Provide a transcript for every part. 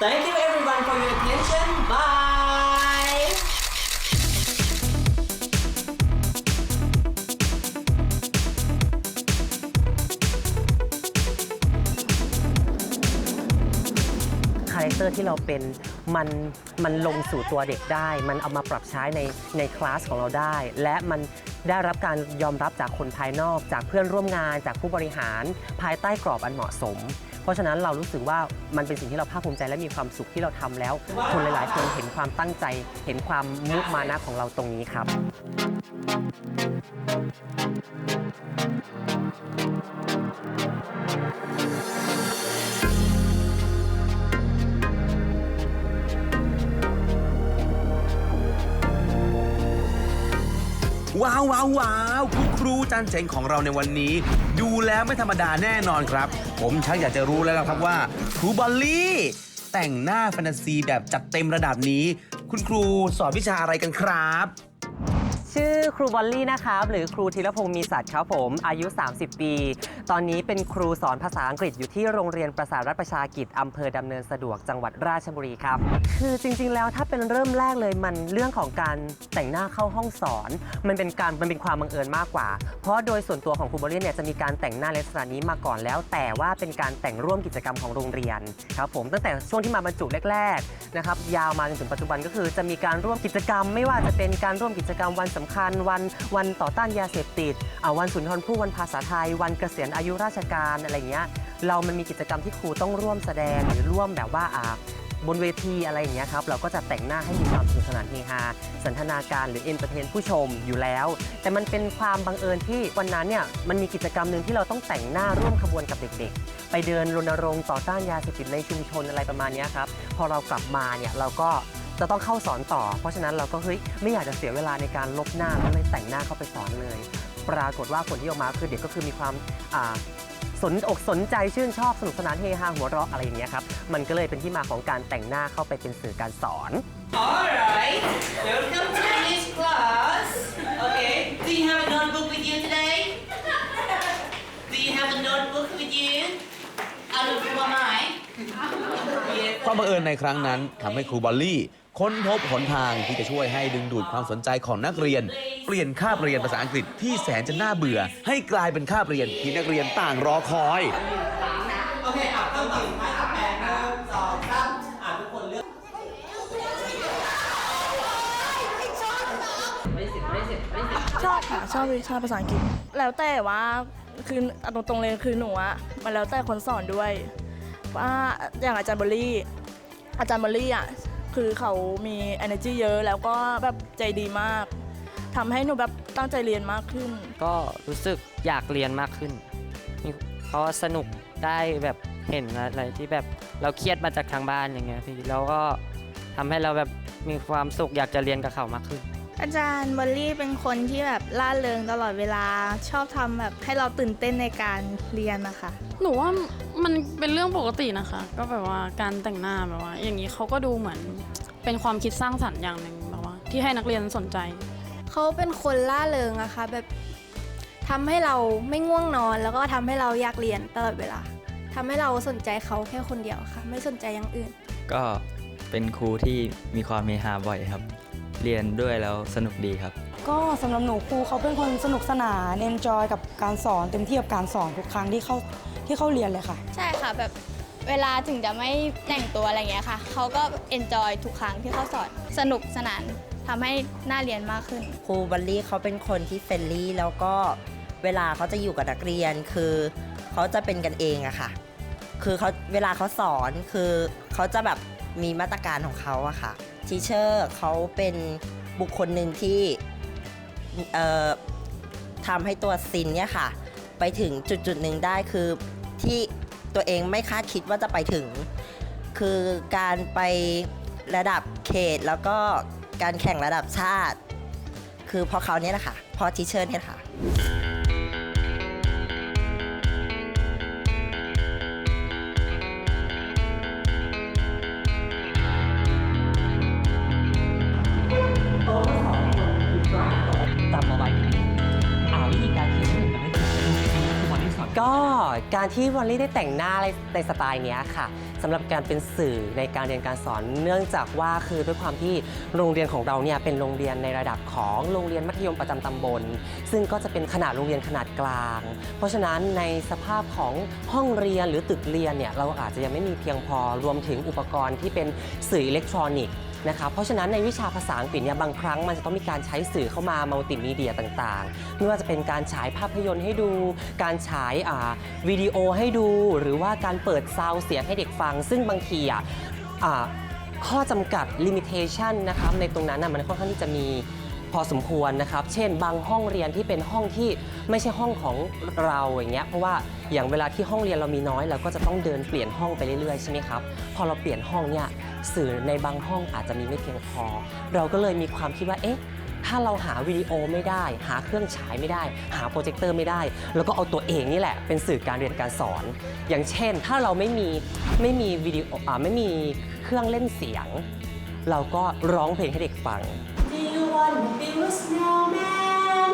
Thank you everyone for your attention bye คาแรคเตอร์ที่เราเป็นมันมันลงสู่ตัวเด็กได้ มันเอามาปรับใช้ในในคลาสของเราได้ และมัน ได้รับการยอมรับจากคนภายนอก จากเพื่อนร่วมงานจากผู้บริหาร ภายใต้กรอบอันเหมาะสม เพราะฉะนั้นเรารู้สึกว่ามันเป็นสิ่งที่เราภาคภูมิใจและมีความสุขที่เราทำแล้ว คนหลาย ๆ คนเห็นความตั้งใจ เห็นความมุมานะของเราตรงนี้ครับ ว้าวว้าวว้าวคุณครูจันเจงของเราในวันนี้ ดูแล้วไม่ธรรมดาแน่นอนครับ ผมชักอยากจะรู้แล้วล่ะครับว่าครูบอลลี่ แต่งหน้าแฟนตาซีแบบจัดเต็มระดับนี้ คุณครูสอนวิชาอะไรกันครับ ชื่อครูบอลลี่นะครับหรือครูธีรพงศ์มีสัตว์ครับผมอายุ 30 ปี ตอนนี้เป็นครูสอนภาษาอังกฤษอยู่ที่โรงเรียนประสาทรัฐประชากิจอำเภอดำเนินสะดวกจังหวัดราชบุรีครับ คือจริงๆ แล้วถ้าเป็นเริ่มแรกเลยมันเรื่องของการแต่งหน้าเข้าห้องสอน มันเป็นการมันเป็นความบังเอิญมากกว่า เพราะโดยส่วนตัวของครูบอลลี่เนี่ยจะมีการแต่งหน้าลักษณะนี้มาก่อนแล้ว แต่ว่าเป็นการแต่งร่วมกิจกรรมของโรงเรียนครับผมตั้งแต่ช่วงที่มาบรรจุแรกๆนะครับยาวมาจนถึงปัจจุบันก็คือจะมีการร่วมกิจกรรม ไม่ว่าจะเป็นการร่วมกิจกรรมวันสำคัญวันวันต่อต้านยาเสพติดวันสุนทรภู่วันภาษาไทยวันเกษียณอายุราชการอะไรเงี้ยเรามันมีกิจกรรมที่ครูต้องร่วมแสดงหรือร่วมแบบว่าอ่าบนเวทีอะไรอย่างเงี้ยครับเราก็จะแต่งหน้าให้มีความสนุกสนานเฮฮาสันทนาการหรือเอนเตอร์เทนผู้ชมอยู่แล้ว แต่มันเป็นความบังเอิญที่วันนั้นเนี่ยมันมีกิจกรรมหนึ่งที่เราต้องแต่งหน้าร่วมขบวนกับเด็กๆ ไปเดินรณรงค์ต่อต้านยาเสพติดในชุมชนอะไรประมาณเนี้ยครับพอเรากลับมาเนี่ยเราก็จะต้องเข้าสอนต่อ เพราะฉะนั้นเราก็เฮ้ยไม่อยากจะเสียเวลาในการลบหน้าก็เลยแต่งหน้าเข้าไปสอนเลย ปรากฏว่าผลที่ออกมาคือเด็กก็คือมีความอ่าสนอกสนใจชื่นชอบสนุกสนานเฮฮาหัวเราะอะไรอย่างเงี้ยครับ มันก็เลยเป็นที่มาของการแต่งหน้าเข้าไปเป็นสื่อการสอน Alright, welcome to this class. Okay, do you have a notebook with you today? Do you have a notebook with you? เอาลูกมาไหม Yes. ความบังเอิญในครั้งนั้นทำให้ครูบอลลี่ ค้นพบหนทางที่จะช่วยให้ดึงดูดความสนใจของนักเรียน เปลี่ยนคาบเรียนภาษาอังกฤษที่แสนจะน่าเบื่อ ให้กลายเป็นคาบเรียนที่นักเรียนต่างรอคอย โอเคอะเริ่มต่อไปอะแปดหนึ่งสองสามอะทุกคนเลือกชอบค่ะชอบวิชาภาษาอังกฤษ แล้วแต่ว่าคือเอาตรงๆเลยคือหนูอะมันแล้วแต่คนสอนด้วย ว่าอย่างอาจารย์เบอลลี่ อาจารย์เบอลลี่อะ คือเขามี energy เยอะแล้วก็แบบใจดีมากทำให้หนูแบบตั้งใจเรียนมากขึ้น ก็รู้สึกอยากเรียนมากขึ้นมีเพราะว่าสนุกได้แบบเห็นอะไรที่แบบเราเครียดมาจากทางบ้านอย่างเงี้ยพี่แล้วก็ทำให้เราแบบมีความสุขอยากจะเรียนกับเขามากขึ้น อาจารย์บอลลี่เป็นคนที่แบบล่าเริงตลอดเวลาชอบทำแบบให้เราตื่นเต้นในการเรียนนะคะ หนูว่ามันเป็นเรื่องปกตินะคะ ก็แบบว่าการแต่งหน้าแบบว่า อย่างนี้เขาก็ดูเหมือนเป็นความคิดสร้างสรรค์อย่างหนึ่งแบบว่า ที่ให้นักเรียนสนใจ เขาเป็นคนล่าเริงอะค่ะแบบทำให้เราไม่ง่วงนอน แล้วก็ทำให้เราอยากเรียนตลอดเวลาทำให้เราสนใจเขาแค่คนเดียวค่ะ ไม่สนใจอย่างอื่น ก็เป็นครูที่มีความเมฮาบ่อยครับ เรียนด้วยแล้วสนุกดีครับ ก็สำหรับหนูครูเขาเป็นคนสนุกสนานเอนจอยกับการสอนเต็มที่กับการสอนทุกครั้งที่เข้าที่เข้าเรียนเลยค่ะ ใช่ค่ะแบบเวลาถึงจะไม่แต่งตัวอะไรเงี้ยค่ะเขาก็เอนจอยทุกครั้งที่เขาสอนสนุกสนานทำให้น่าเรียนมากขึ้น ครูบัลลี่เขาเป็นคนที่เฟรนลี่แล้วก็เวลาเขาจะอยู่กับนักเรียนคือเขาจะเป็นกันเองอะค่ะ คือเขาเวลาเขาสอนคือเขาจะแบบมีมาตรการของเขาอะค่ะ ทีเชอร์เขาเป็นบุคคลหนึ่งที่ทำให้ตัวซินเนี่ยค่ะ ไปถึงจุดจุดหนึ่งได้คือที่ตัวเองไม่คาดคิดว่าจะไปถึง คือการไประดับเขตแล้วก็การแข่งระดับชาติ คือพอเขาเนี่ยแหละค่ะพอทีเชอร์เนี่ยแหละค่ะ ก็การที่วอลลี่ได้แต่งหน้าในสไตล์เนี้ยค่ะสำหรับการเป็นสื่อในการเรียนการสอนเนื่องจากว่าคือด้วยความที่โรงเรียนของเราเนี่ยเป็นโรงเรียนในระดับของโรงเรียนมัธยมประจำตำบล ซึ่งก็จะเป็นขนาดโรงเรียนขนาดกลาง เพราะฉะนั้นในสภาพของห้องเรียนหรือตึกเรียนเนี่ยเราอาจจะยังไม่มีเพียงพอรวมถึงอุปกรณ์ที่เป็นสื่ออิเล็กทรอนิกส์ นะคะเพราะฉะนั้นในวิชาภาษาอังกฤษเนี่ยบางครั้งมันจะต้องมีการใช้สื่อเข้ามามัลติมีเดียต่างๆ ไม่ว่าจะเป็นการฉายภาพยนตร์ให้ดู การฉายาวิดีโอให้ดู หรือว่าการเปิดซาวเสียงให้เด็กฟัง ซึ่งบางทีอะข้อจำกัด limitation นะคะในตรงนั้นนะมันค่อนข้างที่จะมี พอสมควรนะครับ เช่น บางห้องเรียนที่เป็นห้องที่ไม่ใช่ห้องของเราอย่างเงี้ย เพราะว่าอย่างเวลาที่ห้องเรียนเรามีน้อยเราก็จะต้องเดินเปลี่ยนห้องไปเรื่อยๆใช่ไหมครับ พอเราเปลี่ยนห้องเนี่ยสื่อในบางห้องอาจจะมีไม่เพียงพอ เราก็เลยมีความคิดว่า เอ๊ะ ถ้าเราหาวิดีโอไม่ได้ หาเครื่องฉายไม่ได้ หาโปรเจคเตอร์ไม่ได้ แล้วก็เอาตัวเองนี่แหละ เป็นสื่อการเรียนการสอน อย่างเช่น ถ้าเราไม่มีไม่มีวิดีโออ่าไม่มีเครื่องเล่นเสียง เราก็ร้องเพลงให้เด็กฟัง want to build a snowman?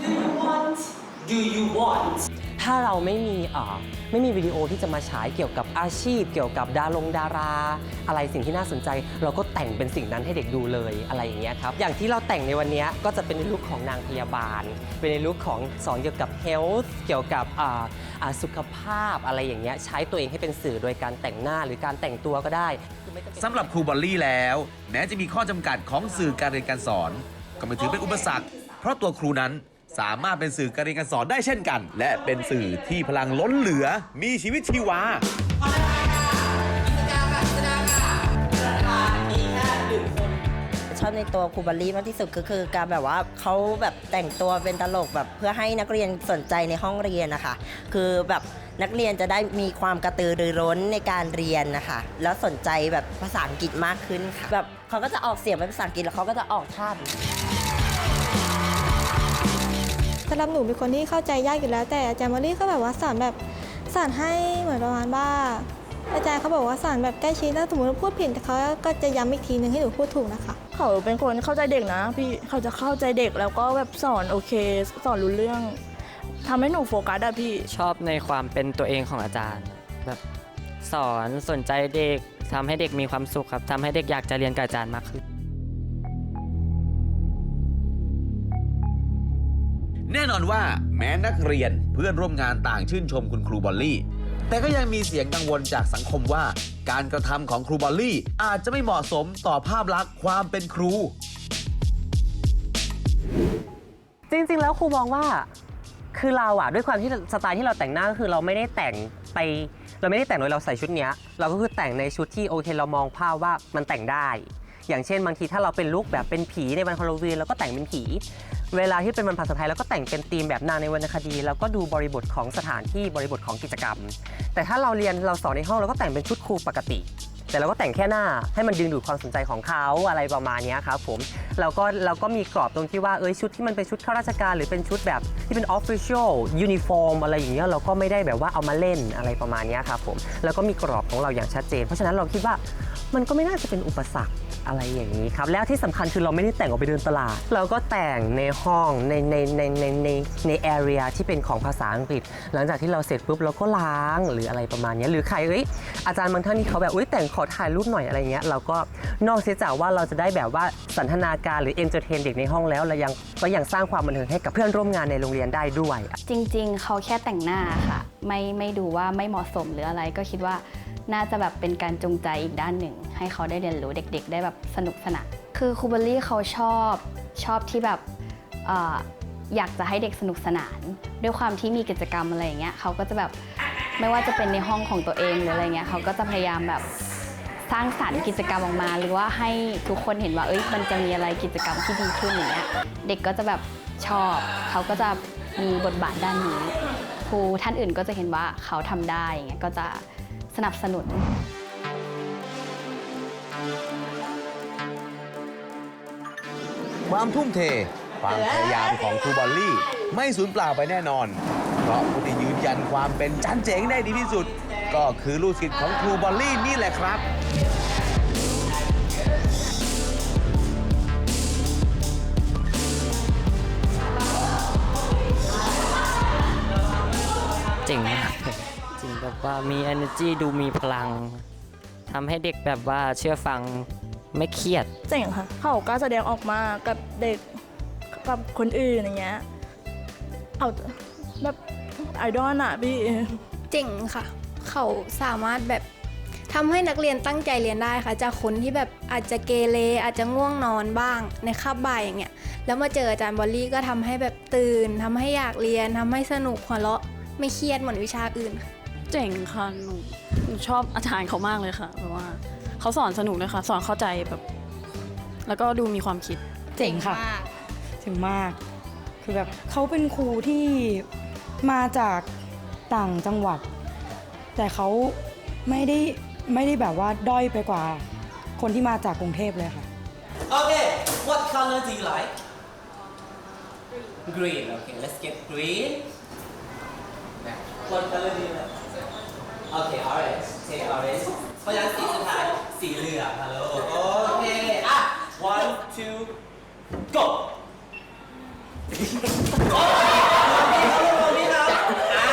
Do you want? Do you want? ถ้าเราไม่มีอ่อไม่มีวิดีโอที่จะมาฉายเกี่ยวกับอาชีพ เกี่ยวกับดารงดารา อะไรสิ่งที่น่าสนใจ เราก็แต่งเป็นสิ่งนั้นให้เด็กดูเลยอะไรอย่างเงี้ยครับอย่างที่เราแต่งในวันนี้ก็จะเป็นในลุคของนางพยาบาล เป็นในลุคของสอนเกี่ยวกับ health เกี่ยวกับสุขภาพอะไรอย่างเงี้ยใช้ตัวเองให้เป็นสื่อโดยการแต่งหน้าหรือการแต่งตัวก็ได้สำหรับครูบอลลี่แล้ว แม้จะมีข้อจำกัดของสื่อการเรียนการสอน ก็ไม่ถือเป็นอุปสรรค เพราะตัวครูนั้น สามารถเป็นสื่อการเรียนการสอนได้เช่นกัน และเป็นสื่อที่พลังล้นเหลือมีชีวิตชีวา ชอบในตัวครูบอลลี่มากที่สุดก็คือการแบบว่าเขาแบบแต่งตัวเป็นตลกแบบเพื่อให้นักเรียนสนใจในห้องเรียนนะคะ คือแบบนักเรียนจะได้มีความกระตือรือร้นในการเรียนนะคะ แล้วสนใจแบบภาษาอังกฤษมากขึ้นค่ะแบบเขาก็จะออกเสียงเป็นภาษาอังกฤษแล้วเขาก็จะออกท่าแบบ สำหรับหนูเป็นคนที่เข้าใจยากอยู่แล้ว แต่อาจารย์มอลลี่ก็แบบว่าสอนแบบสอนให้เหมือนประมาณว่าอาจารย์เขาบอกว่าสอนแบบใกล้ชิดถ้าสมมติว่าพูดผิดเขาก็จะย้ำอีกทีหนึ่งให้หนูพูดถูกนะคะเขาเป็นคนเข้าใจเด็กนะ พี่เขาจะเข้าใจเด็กแล้วก็แบบสอนโอเค สอนรู้เรื่องทำให้หนูโฟกัสอะพี่ชอบในความเป็นตัวเองของอาจารย์ แบบสอนสนใจเด็กทำให้เด็กมีความสุขครับทำให้เด็กอยากจะเรียนกับอาจารย์มากขึ้น แน่นอนว่าแม้นักเรียนเพื่อนร่วมงานต่างชื่นชมคุณครูบอลลี่ แต่ก็ยังมีเสียงกังวลจากสังคมว่า การกระทำของครูบอลลี่ อาจจะไม่เหมาะสมต่อภาพลักษณ์ความเป็นครู จริงๆ แล้วครูมองว่าคือเราอะด้วยความที่สไตล์ที่เราแต่งหน้าก็คือเราไม่ได้แต่งไป เราไม่ได้แต่งโดยเราใส่ชุดเนี้ย เราก็คือแต่งในชุดที่โอเคเรามองภาพว่ามันแต่งได้ อย่างเช่นบางทีถ้าเราเป็นลุคแบบเป็นผีในวันฮาโลวีนเราก็แต่งเป็นผี เวลาที่เป็นวันภาษาไทยเราก็แต่งเป็นธีมแบบนางในวรรณคดี แล้วก็ดูบริบทของสถานที่บริบทของกิจกรรม แต่ถ้าเราเรียนเราสอนในห้องเราก็แต่งเป็นชุดครูปกติ แต่เราก็แต่งแค่หน้าให้มันดึงดูดความสนใจของเขาอะไรประมาณนี้ครับผมเราก็เราก็มีกรอบตรงที่ว่าเอ้ยชุดที่มันเป็นชุดข้าราชการ หรือเป็นชุดแบบที่เป็น official uniform อะไรอย่างเงี้ยเราก็ไม่ได้แบบว่าเอามาเล่นอะไรประมาณนี้ครับผมแล้วก็มีกรอบของเราอย่างชัดเจน เพราะฉะนั้นเราคิดว่ามันก็ไม่น่าจะเป็นอุปสรรค อะไรอย่างนี้ครับ แล้วที่สำคัญคือเราไม่ได้แต่งออกไปเดินตลาด เราก็แต่งในห้องในในในในในใน area ที่เป็นของภาษาอังกฤษ หลังจากที่เราเสร็จปุ๊บเราก็ล้างหรืออะไรประมาณนี้หรือใครเอ้ยอาจารย์บางท่านที่เขาแบบอุ้ยแต่งขอถ่ายรูปหน่อยอะไรเงี้ยเราก็นอกเสียจากว่าเราจะได้แบบว่าสันทนาการหรือเอนเตอร์เทนเด็กในห้องแล้วเรายังก็ยังสร้างความบันเทิงให้กับเพื่อนร่วมงานในโรงเรียนได้ด้วย จริง ๆ เขาแค่แต่งหน้าค่ะ ไม่ไม่ดูว่าไม่เหมาะสมหรืออะไรก็คิดว่า น่าจะแบบเป็นการจงใจอีกด้านหนึ่ง ให้เขาได้เรียนรู้เด็ก ๆ ได้แบบสนุกสนานคือครูเบอลี่เขาชอบชอบที่แบบอออยากจะให้เด็กสนุกสนาน ด้วยความที่มีกิจกรรมอะไรอย่างเงี้ยเขาก็จะแบบไม่ว่าจะเป็นในห้องของตัวเองหรืออะไรเงี้ยเขาก็จะพยายามแบบสร้างสรรค์กิจกรรมออกมา หรือว่าให้ทุกคนเห็นว่าเอ้ยมันจะมีอะไรกิจกรรมที่ดีขึ้นอย่างเงี้ยเด็กก็จะแบบชอบเขาก็จะมีบทบาทด้านนี้ครูท่านอื่นก็จะเห็นว่าเขาทำได้อย่างเงี้ยก็จะ สนับสนุน ความทุ่มเท ความพยายามของครูบอลลี่ ไม่สูญเปล่าไปแน่นอน เพราะผู้ที่ยืนยันความเป็นจันเจ๋งได้ดีที่สุด ก็คือลูกศิษย์ของครูบอลลี่นี่แหละครับเจ๋งมากจริงแบบ ว่ามี energy ดูมีพลังทำให้เด็กแบบว่าเชื่อฟังไม่เครียด เจ๋งค่ะ เขากล้าแสดงออกมากับเด็กกับคนอื่นอย่างเงี้ยเอาแบบไอดอลอะพี่ เจ๋งค่ะ เขาสามารถแบบทำให้นักเรียนตั้งใจเรียนได้ค่ะ จากคนที่แบบอาจจะเกเรอาจจะง่วงนอนบ้างในคาบบ่ายอย่างเงี้ยแล้วมาเจออาจารย์บอลลี่ก็ทำให้แบบตื่นทำให้อยากเรียนทำให้สนุกหัวเราะไม่เครียดเหมือนวิชาอื่นค่ะ เจ๋งค่ะหนูหนูชอบอาจารย์เขามากเลยค่ะแบบว่าเขาสอนสนุกเลยค่ะ สอนเข้าใจแบบ แล้วก็ดูมีความคิด เจ๋งค่ะเจ๋งมาก คือแบบเขาเป็นครูที่มาจากต่างจังหวัด แต่เขาไม่ได้ไม่ได้แบบว่าด้อยไปกว่า คนที่มาจากกรุงเทพเลยค่ะ Okay, what color do you like? Green. Okay, let's get green. What color do you like? Okay, orange. Take orange. เพราะฉะนั้นสีสุดท้ายสีเหลืองฮัลโหลโอเค อะ one two go โอ้ยตรงนี้ครับอ่า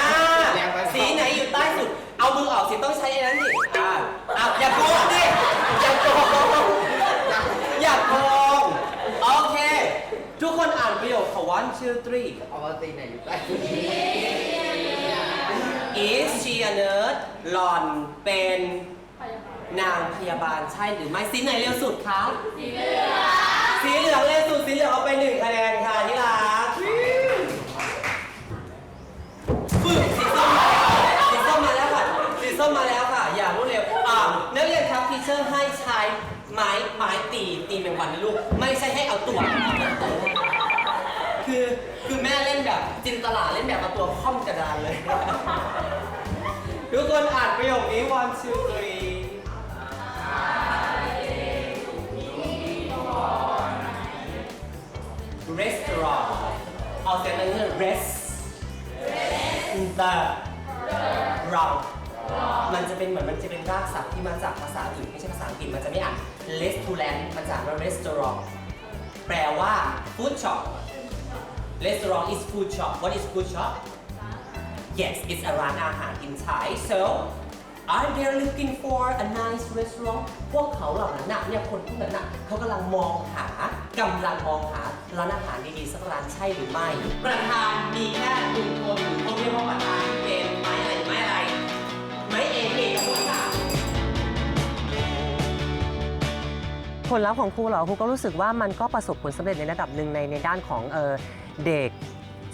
สีไหนอยู่ใต้สุด เอามือออกสิต้องใช้ไอ้นั้นดิอ่าอะอย่าโกงดิอย่าโกงอย่าโกงโอเค ทุกคนอ่านประโยคของ one two three เอาว่าตีไหนอยู่ใต้ Is she a nurse หล่อนเป็นนางพยาบาลใช่หรือไม่สีไหนเร็วสุดคะสีเหลืองสีเหลืองเร็วสุดสีเหลืองเอาไปหนึ่งคะแนนค่ะที่รักปึ๊บสีส้มมาแล้วสีส้มมาแล้วค่ะสีส้มมาแล้วค่ะ อย่ารวดเร็วอ่านักเรียนครับทีเชอร์ให้ใช้ไม้ไม้ตีตีแมงวันนะลูก ไม่ใช่ให้เอาตัวคือคือแม่เล่นแบบจินตลาเล่นแบบเอาตัวค่อมกระดานเลย ทุกคนอ่านประโยคนี้ one two three restaurant เอาเสียงนั้นคือ rest the wrong มันจะเป็นเหมือนมันจะเป็นรากศัพท์ที่มาจากภาษาอื่นไม่ใช่ภาษาอังกฤษมันจะไม่อ่าน restaurant มาจากว่า restaurant แปลว่า food shop restaurant is food shop what is food shop yes it's a ร้านอาหาร in Thai so are they looking for a nice restaurant พวกเขาเหล่านั้นน่ะเนี่ยคนพวกนั้นน่ะเขากำลังมองหากำลังมองหาร้านอาหารดีๆสักร้านใช่หรือไม่ ประธานมีแค่หนึ่งคนเขาเรียกว่าประธานเป็นไม้อะไรไม้อะไรไม้เอเอกกับสาม ผลลัพธ์ของครูเหรอครูก็รู้สึกว่ามันก็ประสบผลสำเร็จในระดับหนึ่งในในด้านของเออเด็ก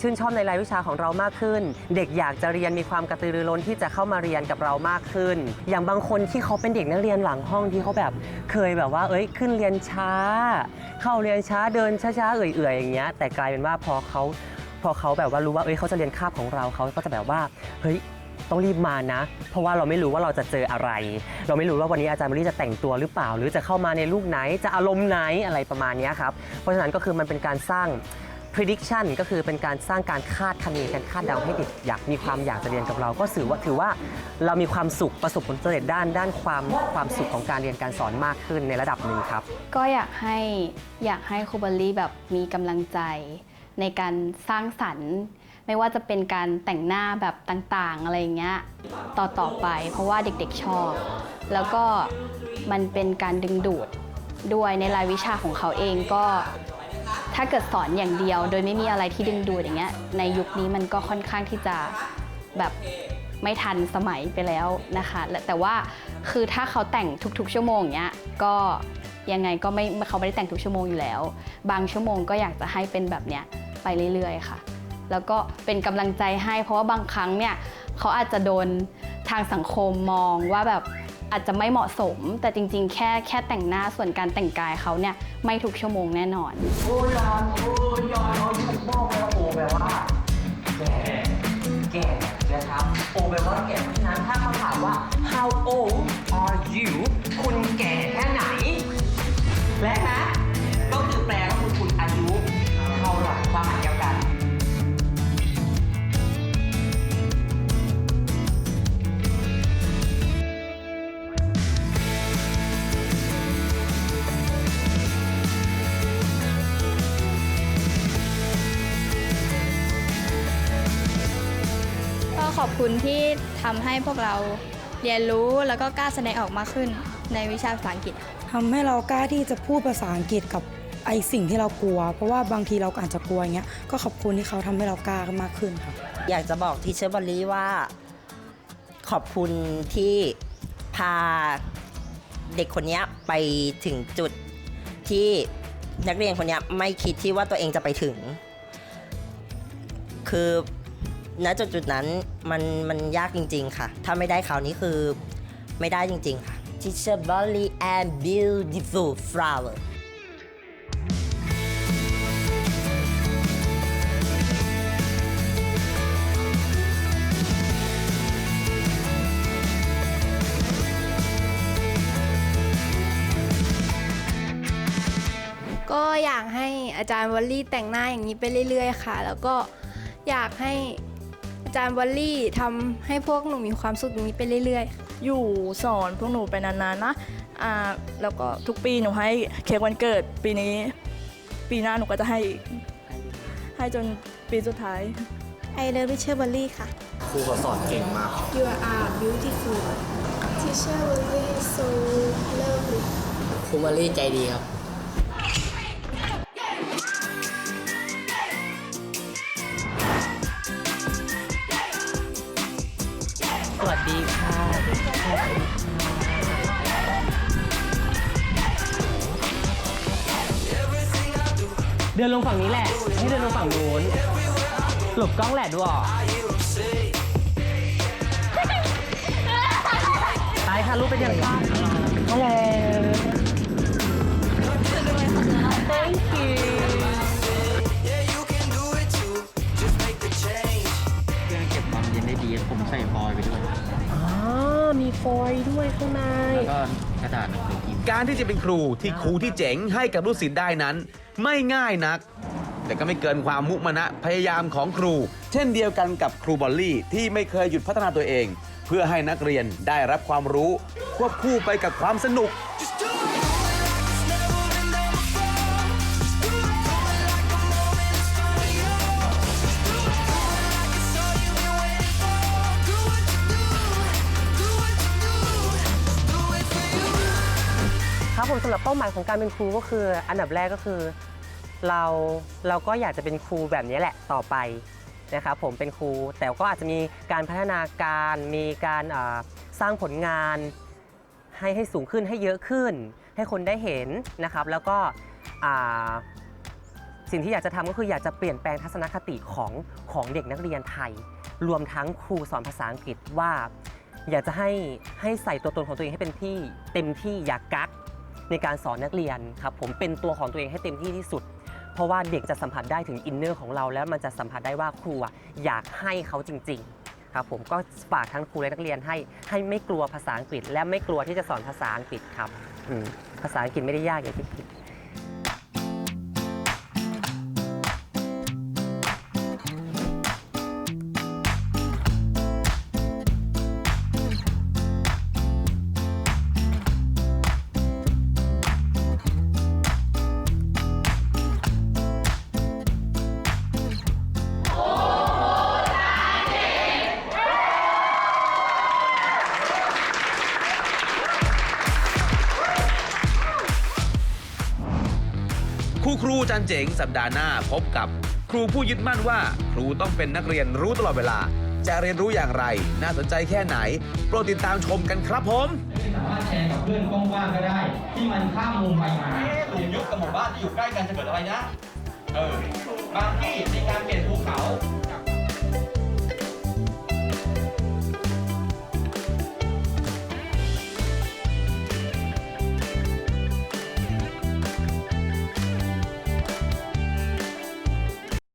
ชื่นชอบในรายวิชาของเรามากขึ้น เด็กอยากจะเรียนมีความกระตือรือร้นที่จะเข้ามาเรียนกับเรามากขึ้น อย่างบางคนที่เขาเป็นเด็กนักเรียนหลังห้องที่เขาแบบเคยแบบว่า เอ้ยขึ้นเรียนช้า เข้าเรียนช้าเดินช้าๆเอื่อยๆอย่างเงี้ยแต่กลายเป็นว่าพอเขาพอเขาแบบว่ารู้ว่าเอ้ยเขาจะเรียนคาบของเราเขาก็จะแบบว่าเฮ้ยต้องรีบมานะ เพราะว่าเราไม่รู้ว่าเราจะเจออะไร เราไม่รู้ว่าวันนี้อาจารย์มารีจะแต่งตัวหรือเปล่า หรือจะเข้ามาในลูกไหน จะอารมณ์ไหนอะไรประมาณนี้ครับ เพราะฉะนั้นก็คือมันเป็นการสร้าง prediction ก็คือเป็นการสร้างการคาดคะเนการคาดเดาให้เด็กอยากมีความอยากจะเรียนกับเรา ก็ถือว่าถือว่าเรามีความสุขประสบผลสำเร็จด้านด้านความความสุขของการเรียนการสอนมากขึ้นในระดับหนึ่งครับ ก็อยากให้อยากให้ครูเบอลี่แบบมีกำลังใจ ในการสร้างสรรค์ ไม่ว่าจะเป็นการแต่งหน้าแบบต่างๆ อะไรอย่างเงี้ยต่อต่อไปเพราะว่าเด็กๆชอบ แล้วก็มันเป็นการดึงดูดด้วยในรายวิชาของเขาเองก็ ถ้าเกิดสอนอย่างเดียว โดยไม่มีอะไรที่ดึงดูดอย่างเงี้ย ในยุคนี้มันก็ค่อนข้างที่จะแบบไม่ทันสมัยไปแล้วนะคะและแต่ว่าคือถ้าเขาแต่งทุกๆ ชั่วโมงเงี้ยก็ยังไงก็ไม่เขาไม่ได้แต่งทุกชั่วโมงอยู่แล้ว บางชั่วโมงก็อยากจะให้เป็นแบบเนี้ยไปเรื่อยๆค่ะ แล้วก็เป็นกำลังใจให้ เพราะว่าบางครั้งเนี่ยเขาอาจจะโดนทางสังคมมองว่าแบบ อาจจะไม่เหมาะสม แต่จริง ๆ แค่แค่แต่งหน้าส่วนการแต่งกายเขาเนี่ยไม่ทุกชั่วโมงแน่นอน โอ้ยอนโอ้ยยอนโอ้ยบอกแปว่าโอแปลว่าแก่แก่นะครับโอแปลว่าแก่เพราะฉะนั้นถ้าเขาถามว่า how old are you คุณ ก็ขอบคุณที่ทำให้พวกเราเรียนรู้แล้วก็กล้าแสดงออกมากขึ้นในวิชาภาษาอังกฤษ ทำให้เรากล้าที่จะพูดภาษาอังกฤษกับไอสิ่งที่เรากลัว เพราะว่าบางทีเราอาจจะกลัวอย่างเงี้ยก็ขอบคุณที่เขาทำให้เรากล้ามากขึ้นครับ อยากจะบอกทีเชอร์บอลลี่ว่า ขอบคุณที่พาเด็กคนเนี้ยไปถึงจุดที่นักเรียนคนเนี้ยไม่คิดที่ว่าตัวเองจะไปถึง คือ ณจุดจุดนั้นมันมันยากจริง ๆ ค่ะ ถ้าไม่ได้คราวนี้คือไม่ได้จริง ๆ ค่ะ Teacher Bolly and beautiful flower ก็อยากให้อาจารย์วอลลี่แต่งหน้าอย่างนี้ไปเรื่อย ๆ ค่ะ แล้วก็อยากให้ จารย์วอลลี่ทำให้พวกหนูมีความสุขอย่างนี้ไปเรื่อยๆอยู่สอนพวกหนูไปนานๆนะอ่าแล้วก็ทุกปีหนูให้เค้กวันเกิดปีนี้ ปีหน้าหนูก็จะให้อีกให้จนปีสุดท้าย ไอเลิฟวิเชอร์บอลลี่ค่ะ ครูเขาสอนเก่งมาก You are beautiful Teacher Lily is so lovely ครูมารี่ใจดีครับ เดินลงฝั่งนี้แหละให้เดินลงฝั่งนู้น หลบกล้องแหละดูออกตายค่ะรูปเป็นยังไงฮัลโหล Thank you เครื่องเก็บความเย็นได้ดีผมใส่ฟอยล์ไปด้วย อ๋อมีฟอยล์ด้วยข้างใน แล้วก็กระดาษหนังสือพิมพ์ การที่จะเป็นครูที่ครูที่เจ๋งให้กับลูกศิษย์ได้นั้น ไม่ง่ายนัก แต่ก็ไม่เกินความมุมานะพยายามของครู เช่นเดียวกันกับครูบอลลี่ที่ไม่เคยหยุดพัฒนาตัวเอง เพื่อให้นักเรียนได้รับความรู้ควบคู่ไปกับความสนุก ครับผมสำหรับเป้าหมายของการเป็นครูก็คือ อันดับแรกก็คือเราเราก็อยากจะเป็นครูแบบนี้แหละต่อไปนะครับผมเป็นครู แต่ก็อาจจะมีการพัฒนาการมีการสร้างผลงานให้ให้สูงขึ้นให้เยอะขึ้น ให้คนได้เห็นนะครับ แล้วก็สิ่งที่อยากจะทำก็คืออยากจะเปลี่ยนแปลงทัศนคติของของเด็กนักเรียนไทย รวมทั้งครูสอนภาษาอังกฤษว่า อยากจะให้ให้ใส่ตัวตนของตัวเองให้เป็นที่เต็มที่อย่ากัก ในการสอนนักเรียนครับผมเป็นตัวของตัวเองให้เต็มที่ที่สุด เพราะว่าเด็กจะสัมผัสได้ถึงอินเนอร์ของเราแล้วมันจะสัมผัสได้ว่าครูอยากให้เขาจริงๆครับผมก็ฝากทั้งครูและนักเรียนให้ให้ไม่กลัวภาษาอังกฤษ และไม่กลัวที่จะสอนภาษาอังกฤษครับภาษาอังกฤษไม่ได้ยากอย่างที่คิด ครูครูจันเจ๋งสัปดาห์หน้าพบกับครูผู้ยึดมั่นว่าครูต้องเป็นนักเรียนรู้ตลอดเวลา จะเรียนรู้อย่างไร น่าสนใจแค่ไหน โปรดติดตามชมกันครับผม สามารถแชร์กับเพื่อนกว้างๆก็ได้ ที่มันข้ามมุมไปมาหลุมยุบกับหมู่บ้านที่อยู่ใกล้กันจะเกิดอะไรนะ เออบางที่มีการเปลี่ยนภูเขา